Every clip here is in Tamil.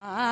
Ah.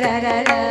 ra ra ra